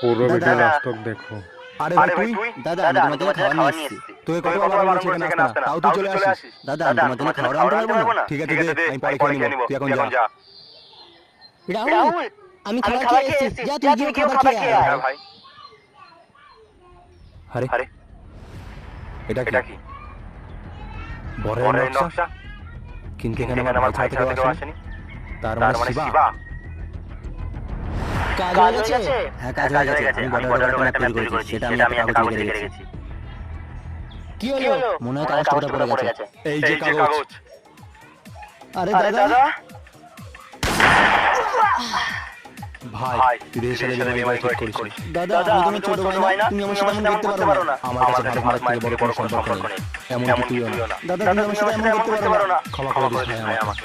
পুরো। ভিডিও লাস্টক দেখো। আরে ভাই তুই? দাদা আমি তোমার জন্য খাবার নিয়ে এসেছি। তোকে কত বার বলেছি এখানে আসতে? না তাও তুই চলে আসিস। দাদা আমি তোমার জন্য খাবার আনতে পারব না? ঠিক আছে দে আমি পরে খেয়ে নিবো। তুই এখন যা রাহুল আমি খাবার খেয়ে এসেছি। যা তুই গিয়ে খাবার খেয়ে আয়। ভাই। আরে। আরে। এটা কি? বরের নকশা? কিন্তু এখানে আমার কেউ আসেনি। তার মানে মানে শিবা। কাজ হয়ে গেছে? হ্যাঁ কাজ হয়ে গেছে। আমি বড় বড় একটা ম্যাপ তৈরি করেছি সেটা আমি একটা কাগজে লিখে রেখেছি কি হলো? মনে হয় কাগজটা পড়ে গেছে। এই যে কাগজ। আরে দাদা। দাদা। ভাই তুই দেশের সাথে বিয়ে ঠিক করিস দাদা আমি তোমার ছোট ভাই না তুমি আমার সাথে করতে পারো না। আমার কাছে ভারত মায়ের থেকে বড় কোনো সম্পর্ক নেই। এমন কিছুই না। দাদা তুমি আমার সাথে এমন করতে পারো না। ক্ষমা করে দিস ভাই আমাকে।